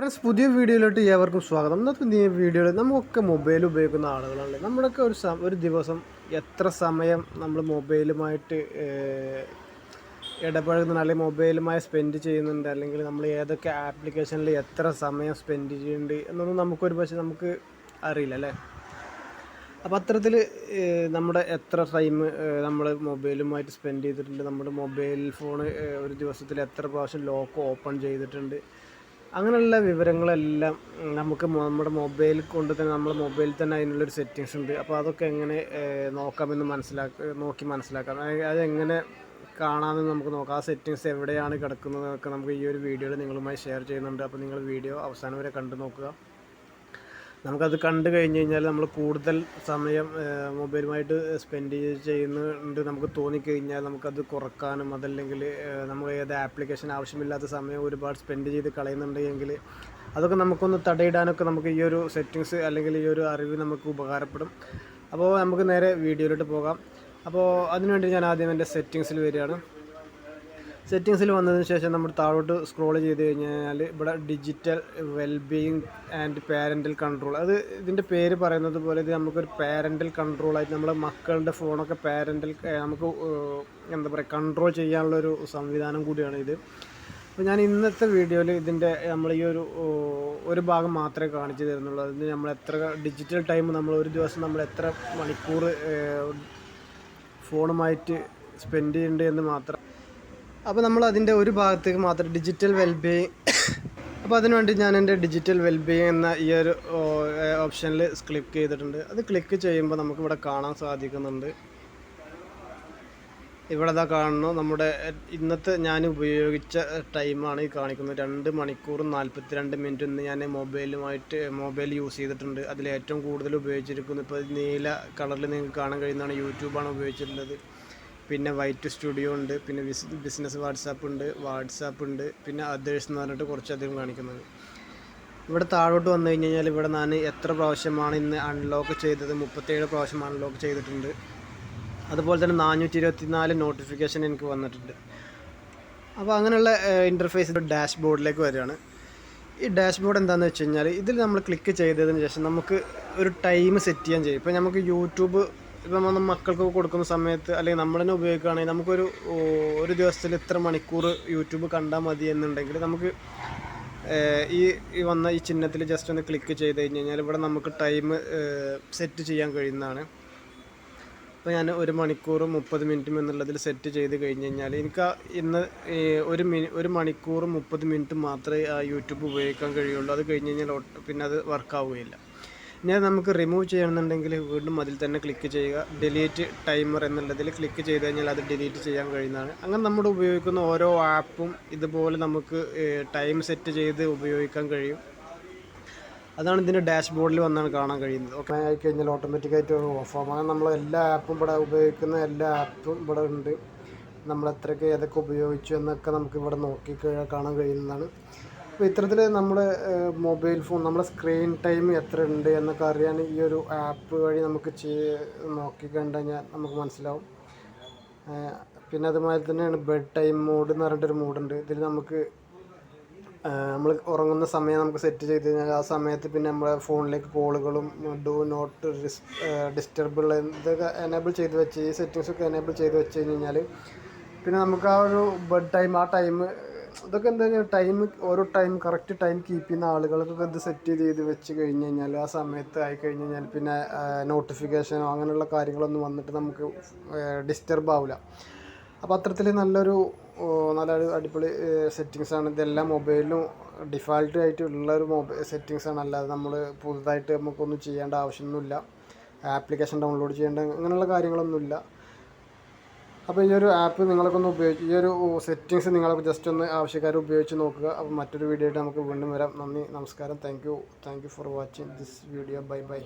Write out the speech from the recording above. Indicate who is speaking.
Speaker 1: Friends പുതിയ വീഡിയോയിലോട്ട് ഏവർക്കും സ്വാഗതം. ഇന്നത്തെ പുതിയ വീഡിയോയിൽ നമുക്കൊക്കെ മൊബൈൽ ഉപയോഗിക്കുന്ന ആളുകളല്ലേ നമ്മളൊക്കെ ഒരു ഒരു ദിവസം എത്ര സമയം നമ്മൾ മൊബൈലുമായിട്ട് ഇടപഴകുന്നുണ്ട് അല്ലെങ്കിൽ മൊബൈലുമായി സ്പെൻഡ് ചെയ്യുന്നുണ്ട് അല്ലെങ്കിൽ നമ്മൾ ഏതൊക്കെ ആപ്ലിക്കേഷനിൽ എത്ര സമയം സ്പെൻഡ് ചെയ്യുന്നുണ്ട് എന്നൊന്നും നമുക്കൊരു പക്ഷേ നമുക്ക് അറിയില്ല അല്ലേ? അപ്പോൾ അത്തരത്തിൽ നമ്മുടെ എത്ര ടൈം നമ്മൾ മൊബൈലുമായിട്ട് സ്പെൻഡ് ചെയ്തിട്ടുണ്ട് നമ്മുടെ മൊബൈൽ ഫോൺ ഒരു ദിവസത്തിൽ എത്ര പ്രാവശ്യം ലോക്ക് ഓപ്പൺ ചെയ്തിട്ടുണ്ട് അങ്ങനെയുള്ള വിവരങ്ങളെല്ലാം നമുക്ക് നമ്മുടെ മൊബൈൽ കൊണ്ട് തന്നെ നമ്മുടെ മൊബൈലിൽ തന്നെ അതിനുള്ളൊരു സെറ്റിങ്സ് ഉണ്ട്. അപ്പോൾ അതൊക്കെ എങ്ങനെ നോക്കാമെന്ന് മനസ്സിലാക്കി നോക്കി മനസ്സിലാക്കാം. അതെങ്ങനെ കാണാമെന്ന് നമുക്ക് നോക്കാം. ആ സെറ്റിങ്സ് എവിടെയാണ് കിടക്കുന്നതൊക്കെ നമുക്ക് ഈ ഒരു വീഡിയോയിൽ നിങ്ങളുമായി ഷെയർ ചെയ്യുന്നുണ്ട്. അപ്പോൾ നിങ്ങൾ വീഡിയോ അവസാനം വരെ കണ്ടു നോക്കുക. നമുക്കത് കണ്ടു കഴിഞ്ഞ് കഴിഞ്ഞാൽ നമ്മൾ കൂടുതൽ സമയം മൊബൈലുമായിട്ട് സ്പെൻഡ് ചെയ്യുന്നുണ്ട് നമുക്ക് തോന്നിക്കഴിഞ്ഞാൽ നമുക്കത് കുറക്കാനും അതല്ലെങ്കിൽ നമ്മൾ ഏത് ആപ്ലിക്കേഷൻ ആവശ്യമില്ലാത്ത സമയം ഒരുപാട് സ്പെൻഡ് ചെയ്ത് കളയുന്നുണ്ടെങ്കിൽ അതൊക്കെ നമുക്കൊന്ന് തടയിടാനൊക്കെ നമുക്ക് ഈ ഒരു സെറ്റിങ്സ് അല്ലെങ്കിൽ ഈ ഒരു അറിവ് നമുക്ക് ഉപകാരപ്പെടും. അപ്പോൾ നമുക്ക് നേരെ വീഡിയോയിലോട്ട് പോകാം. അപ്പോൾ അതിനുവേണ്ടി ഞാൻ ആദ്യം എന്റെ സെറ്റിങ്സിൽ വരികയാണ്. സെറ്റിങ്സിൽ വന്നതിന് ശേഷം നമ്മൾ താഴോട്ട് സ്ക്രോൾ ചെയ്ത് കഴിഞ്ഞാൽ ഇവിടെ digital wellbeing and parental control അത് ഇതിന്റെ പേര് പറയുന്നത് പോലെ ഇത് നമുക്കൊരു പാരന്റൽ കൺട്രോളായിട്ട് നമ്മുടെ മക്കളുടെ ഫോണൊക്കെ പാരന്റൽ നമുക്ക് എന്താ പറയുക കൺട്രോൾ ചെയ്യാനുള്ളൊരു സംവിധാനം കൂടിയാണ് ഇത്. അപ്പോൾ ഞാൻ ഇന്നത്തെ വീഡിയോയിൽ ഇതിന്റെ നമ്മൾ ഈ ഒരു ഒരു ഭാഗം മാത്രമേ കാണിച്ചു തരുന്നുള്ളൂ. അതിന് നമ്മൾ എത്ര ഡിജിറ്റൽ ടൈം നമ്മൾ ഒരു ദിവസം നമ്മൾ എത്ര മണിക്കൂർ ഫോണുമായിട്ട് സ്പെൻഡ് ചെയ്യുന്നുണ്ട് എന്ന് മാത്രം. അപ്പോൾ നമ്മൾ അതിന്റെ ഒരു ഭാഗത്തേക്ക് മാത്രം ഡിജിറ്റൽ വെൽബീയിങ് അപ്പോൾ അതിനുവേണ്ടി ഞാൻ എന്റെ ഡിജിറ്റൽ വെൽബീയിങ് എന്ന ഈ ഒരു ഓപ്ഷനിൽ ക്ലിക്ക് ചെയ്തിട്ടുണ്ട്. അത് ക്ലിക്ക് ചെയ്യുമ്പോൾ നമുക്ക് ഇവിടെ കാണാൻ സാധിക്കുന്നുണ്ട്. ഇവിടെ ഇതാ കാണുന്നു നമ്മുടെ ഇന്നത്തെ ഞാൻ ഉപയോഗിച്ച ടൈമാണ് ഈ കാണിക്കുന്നത്. രണ്ട് മണിക്കൂറും നാൽപ്പത്തിരണ്ട് മിനിറ്റ് ഇന്ന് ഞാൻ മൊബൈലുമായിട്ട് മൊബൈൽ യൂസ് ചെയ്തിട്ടുണ്ട്. അതിൽ ഏറ്റവും കൂടുതൽ ഉപയോഗിച്ചിരിക്കുന്നത് ഇപ്പോൾ നീല കളറിൽ നിങ്ങൾക്ക് കാണാൻ കഴിയുന്നതാണ് യൂട്യൂബാണ് ഉപയോഗിച്ചിട്ടുള്ളത്. പിന്നെ വൈറ്റ് സ്റ്റുഡിയോ ഉണ്ട് പിന്നെ ബിസിനസ് വാട്സാപ്പ് ഉണ്ട് വാട്സാപ്പ് ഉണ്ട് പിന്നെ അതേഴ്സ് എന്ന് പറഞ്ഞിട്ട് കുറച്ചധികം കാണിക്കുന്നത്. ഇവിടെ താഴോട്ട് വന്നു കഴിഞ്ഞ് കഴിഞ്ഞാൽ ഇവിടെ ഞാൻ എത്ര പ്രാവശ്യമാണ് ഇന്ന് അൺലോക്ക് ചെയ്തത്? മുപ്പത്തേഴ് പ്രാവശ്യം അൺലോക്ക് ചെയ്തിട്ടുണ്ട്. അതുപോലെ തന്നെ നാനൂറ്റി ഇരുപത്തി നാല് നോട്ടിഫിക്കേഷൻ എനിക്ക് വന്നിട്ടുണ്ട്. അപ്പോൾ അങ്ങനെയുള്ള ഇന്റർഫേസ് ഡാഷ് ബോർഡിലേക്ക് വരികയാണ്. ഈ ഡാഷ് ബോർഡ് എന്താണെന്ന് വെച്ച് കഴിഞ്ഞാൽ ഇതിൽ നമ്മൾ ക്ലിക്ക് ചെയ്തതിന് ശേഷം നമുക്ക് ഒരു ടൈം സെറ്റ് ചെയ്യാൻ ചെയ്യും. ഇപ്പോൾ നമുക്ക് യൂട്യൂബ് ഇപ്പം നമ്മൾ മക്കൾക്ക് കൊടുക്കുന്ന സമയത്ത് അല്ലെങ്കിൽ നമ്മൾ തന്നെ ഉപയോഗിക്കുകയാണെങ്കിൽ നമുക്കൊരു ഒരു ദിവസത്തിൽ ഇത്ര മണിക്കൂർ യൂട്യൂബ് കണ്ടാൽ മതി എന്നുണ്ടെങ്കിൽ നമുക്ക് ഈ ഈ വന്ന ഈ ചിഹ്നത്തിൽ ജസ്റ്റ് ഒന്ന് ക്ലിക്ക് ചെയ്ത് കഴിഞ്ഞ് കഴിഞ്ഞാൽ ഇവിടെ നമുക്ക് ടൈം സെറ്റ് ചെയ്യാൻ കഴിയുന്നതാണ്. അപ്പോൾ ഞാൻ ഒരു മണിക്കൂർ മുപ്പത് മിനിറ്റും എന്നുള്ളതിൽ സെറ്റ് ചെയ്ത് കഴിഞ്ഞ് കഴിഞ്ഞാൽ എനിക്ക് ഇന്ന് ഒരു മിനി ഒരു മണിക്കൂർ മുപ്പത് മിനിറ്റ് മാത്രമേ ആ യൂട്യൂബ് ഉപയോഗിക്കാൻ കഴിയുള്ളൂ. അത് കഴിഞ്ഞ് കഴിഞ്ഞാൽ പിന്നെ അത് വർക്ക് ആവുകയില്ല. ഇനി അത് നമുക്ക് റിമൂവ് ചെയ്യണമെന്നുണ്ടെങ്കിൽ വീണ്ടും അതിൽ തന്നെ ക്ലിക്ക് ചെയ്യുക. ഡിലീറ്റ് ടൈമർ എന്നുള്ളതിൽ ക്ലിക്ക് ചെയ്ത് കഴിഞ്ഞാൽ അത് ഡിലീറ്റ് ചെയ്യാൻ കഴിയുന്നതാണ്. അങ്ങനെ നമ്മൾ ഉപയോഗിക്കുന്ന ഓരോ ആപ്പും ഇതുപോലെ നമുക്ക് ടൈം സെറ്റ് ചെയ്ത് ഉപയോഗിക്കാൻ കഴിയും. അതാണ് ഇതിന്റെ ഡാഷ്ബോർഡിൽ വന്നാണ് കാണാൻ കഴിയുന്നത്. ഓക്കെ ആയി കഴിഞ്ഞാൽ ഓട്ടോമാറ്റിക്കായിട്ട് ഓഫ് ആകും അങ്ങനെ നമ്മൾ എല്ലാ ആപ്പും ഇവിടെ ഉപയോഗിക്കുന്ന എല്ലാ ആപ്പും ഇവിടെ ഉണ്ട്. നമ്മൾ എത്രയൊക്കെ ഏതൊക്കെ ഉപയോഗിച്ചു എന്നൊക്കെ നമുക്ക് ഇവിടെ നോക്കി കാണാൻ കഴിയുന്നതാണ്. അപ്പോൾ ഇത്തരത്തിൽ നമ്മുടെ മൊബൈൽ ഫോൺ നമ്മുടെ സ്ക്രീൻ ടൈം എത്ര ഉണ്ട് എന്നൊക്കെ അറിയാൻ ഈ ഒരു ആപ്പ് വഴി നമുക്ക് ചെയ്- നോക്കി കണ്ടു കഴിഞ്ഞാൽ നമുക്ക് മനസ്സിലാവും. പിന്നെ അതുമാതിരി തന്നെയാണ് ബെഡ് ടൈം മോഡ് എന്ന് പറഞ്ഞിട്ടൊരു മോഡുണ്ട്. ഇതിൽ നമുക്ക് നമ്മൾ ഉറങ്ങുന്ന സമയം നമുക്ക് സെറ്റ് ചെയ്ത് കഴിഞ്ഞാൽ ആ സമയത്ത് പിന്നെ നമ്മുടെ ഫോണിലേക്ക് കോളുകളും ഡു നോട്ട് ഡിസ്റ്റർബിൾ ഇതൊക്കെ എനേബിൾ ചെയ്ത് വെച്ച് ഈ സെറ്റിങ്സൊക്കെ എനേബിൾ ചെയ്ത് വെച്ച് കഴിഞ്ഞ് കഴിഞ്ഞാൽ പിന്നെ നമുക്ക് ആ ഒരു ബെഡ് ടൈം ആ ടൈം ഇതൊക്കെ എന്താ ടൈം ഓരോ ടൈം കറക്റ്റ് ടൈം കീപ്പ് ചെയ്യുന്ന ആളുകൾക്കൊക്കെ ഇത് സെറ്റ് ചെയ്ത് വെച്ച് കഴിഞ്ഞ് കഴിഞ്ഞാൽ ആ സമയത്ത് ആയി കഴിഞ്ഞ് കഴിഞ്ഞാൽ പിന്നെ നോട്ടിഫിക്കേഷനോ അങ്ങനെയുള്ള കാര്യങ്ങളൊന്നും വന്നിട്ട് നമുക്ക് ഡിസ്റ്റർബ് ആവില്ല അപ്പോൾ അത്തരത്തിൽ നല്ലൊരു നല്ലൊരു അടിപൊളി സെറ്റിങ്സ് ആണ്. ഇതെല്ലാം മൊബൈലിലും ഡിഫാൾട്ട് ആയിട്ട് ഉള്ള ഒരു മൊബൈൽ സെറ്റിങ്സ് ആണ്. അല്ലാതെ നമ്മൾ പുതുതായിട്ട് നമുക്കൊന്നും ചെയ്യേണ്ട ആവശ്യമൊന്നുമില്ല. ആപ്ലിക്കേഷൻ ഡൗൺലോഡ് ചെയ്യേണ്ട അങ്ങനെയുള്ള കാര്യങ്ങളൊന്നുമില്ല. അപ്പോൾ ഈ ഒരു ആപ്പ് നിങ്ങളൊക്കെ ഒന്ന് ഉപയോഗിച്ച് ഈ ഒരു സെറ്റിങ്സ് നിങ്ങളൊക്കെ ജസ്റ്റ് ഒന്ന് ആവശ്യക്കാർ ഉപയോഗിച്ച് നോക്കുക. അപ്പോൾ മറ്റൊരു വീഡിയോ ആയിട്ട് നമുക്ക് വീണ്ടും വരാം. നന്ദി നമസ്കാരം. Thank you thank you for watching this video bye bye